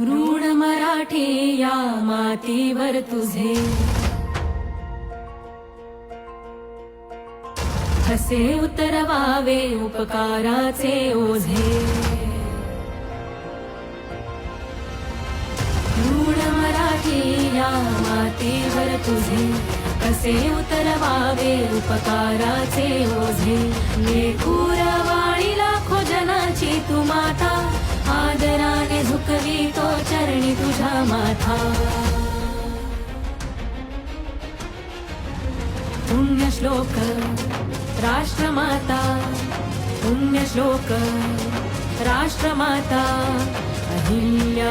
ऋण मराठी या मातीवर तुझे. हसे उतरवावे उपकाराचे ओझे. ऋण मराठी या मातीवर तुझे. कसे उतरवावे उपकाराचे ओझे. लेकुरवाणी पुण्यश्लोक राष्ट्रमाता पुण्यश्लोक राष्ट्रमाता अहिल्या